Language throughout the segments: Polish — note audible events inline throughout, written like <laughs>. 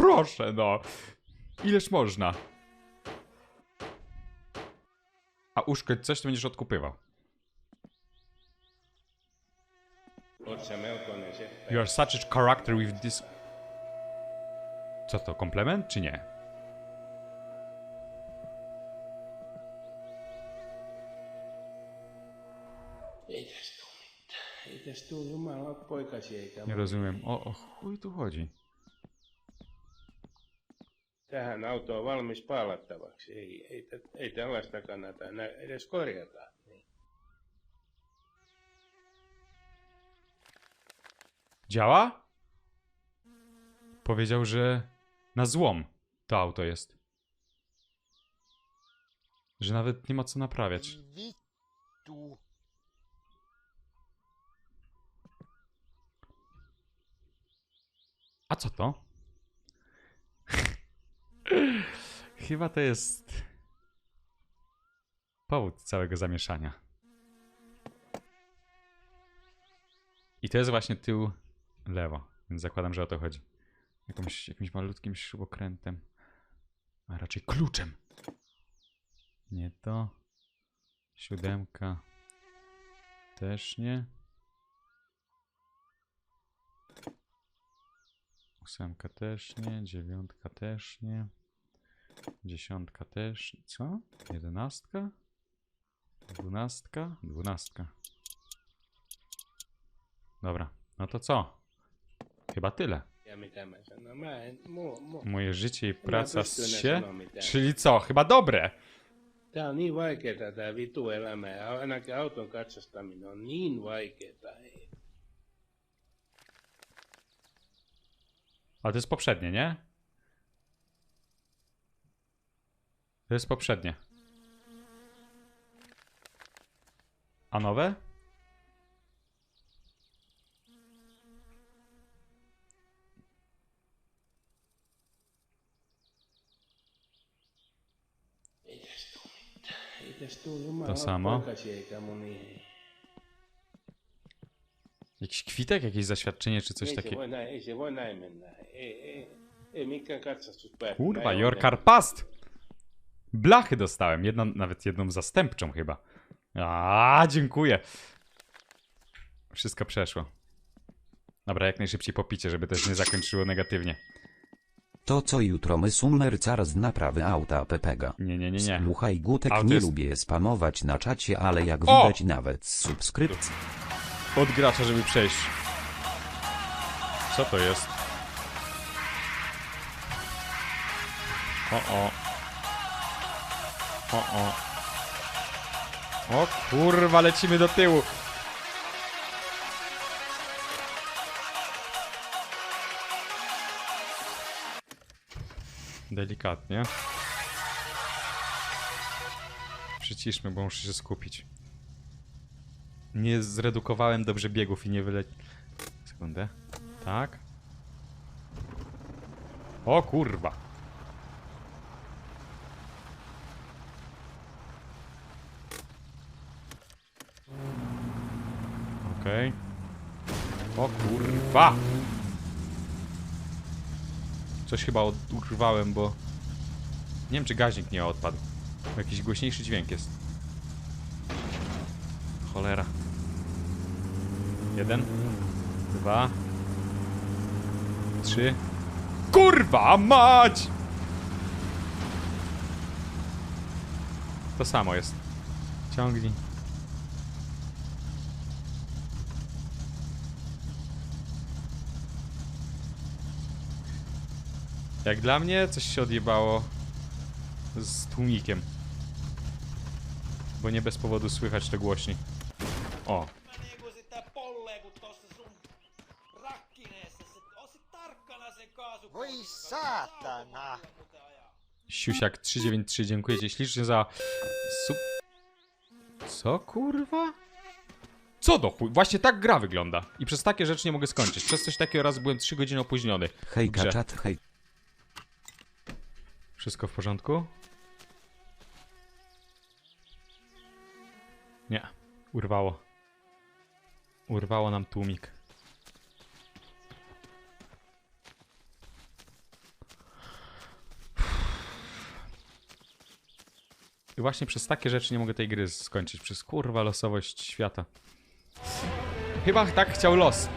proszę, no. Ileż można? A uszkodź coś, to będziesz odkupywał. You are such a character with this... Co to, komplement czy nie? Eikä Nie rozumiem. O, o chuj tu chodzi? Tähän auto on valmis paalattavaksi. Ei, ei, ei tällaista kannata enää edes korjata. Działa? Powiedział, że na złom to auto jest. Że nawet nie ma co naprawiać. A co to? Chyba to jest powód całego zamieszania. I to jest właśnie tył lewo, więc zakładam, że o to chodzi. Jakąś, jakimś malutkim śrubokrętem, a raczej kluczem. Nie to. Siódemka. Też nie. Ósemka też nie, dziewiątka też nie. Dziesiątka też. Co? Jedenastka? Dwunastka? Dwunastka. Dobra, no to co? Chyba tyle. Mu. Moje życie i praca z się. mitään. Czyli co? Chyba dobre. Tää on niin vaikeeta elämä ja ainakin auton katsastaminen on niin vaikeeta. Ale to jest poprzednie, nie? To jest poprzednie. A nowe? To samo. Jakiś kwitek, jakieś zaświadczenie czy coś takiego? Kurwa, your on. Blachy dostałem, jedną, nawet jedną zastępczą chyba. A, dziękuję. Wszystko przeszło. Dobra, jak najszybciej popicie, żeby też nie zakończyło negatywnie. To co jutro my Summer z naprawy auta Pepega. Nie, nie, nie, nie. Słuchaj Gutek nie jest- lubię spamować na czacie, ale jak O! widać nawet z subskrypcji. Od gracza, żeby przejść. Co to jest? O, o. O, o. O kurwa, lecimy do tyłu. Delikatnie. Przyciszmy, bo muszę się skupić. Nie zredukowałem dobrze biegów i nie wyle... Sekundę. Tak. O kurwa. Okej. O kurwa. Coś chyba odurwałem, bo... Nie wiem, czy gaźnik nie odpadł. Jakiś głośniejszy dźwięk jest. Cholera. Jeden, dwa, trzy. Kurwa mać! To samo jest. Ciągnij. Jak dla mnie coś się odjebało z tłumikiem. Bo nie bez powodu słychać to głośniej. O, kaasu. Voi saatana. Siusiak 393, dziękuję ci ślicznie za sub... Co kurwa? Co do chuj? Właśnie tak gra wygląda. I przez takie rzeczy nie mogę skończyć. Przez coś takiego raz byłem 3 godziny opóźniony. Hejka czat hej. Wszystko w porządku? Nie, urwało. Urwało nam tłumik. I właśnie przez takie rzeczy nie mogę tej gry skończyć. Przez kurwa losowość świata. Chyba tak chciał los.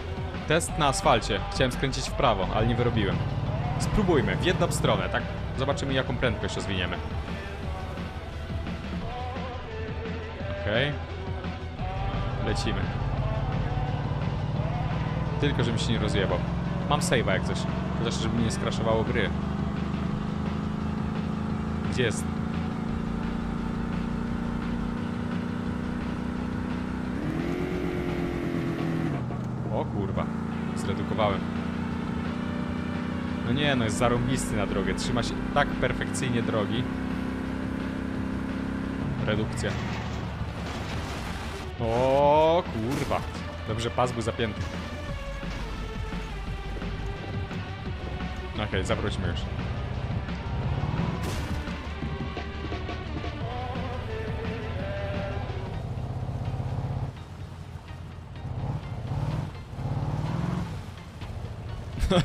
Test na asfalcie. Chciałem skręcić w prawo, ale nie wyrobiłem. Spróbujmy, w jedną stronę, tak Zobaczymy jaką prędkość rozwiniemy. Okej. Lecimy. Tylko, żebym się nie rozjebał. Mam save'a jak coś. Chociaż, żeby mi nie skraszowało gry. Gdzie jest? O kurwa. Zredukowałem. No nie, no jest zarąbisty na drogę. Trzyma się tak perfekcyjnie drogi. Redukcja. O kurwa. Dobrze, pas był zapięty. Okej, zawróćmy już.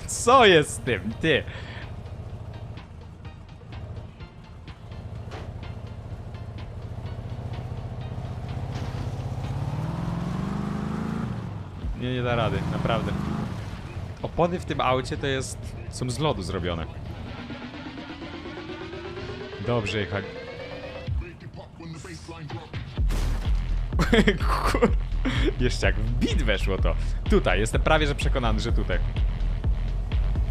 Co jest z tym, ty? Nie, nie da rady, naprawdę. Opony w tym aucie to jest... są z lodu zrobione. Dobrze jechać. <laughs> Kur... Jeszcze jak w bit weszło to. Tutaj, jestem prawie że przekonany, że tutaj.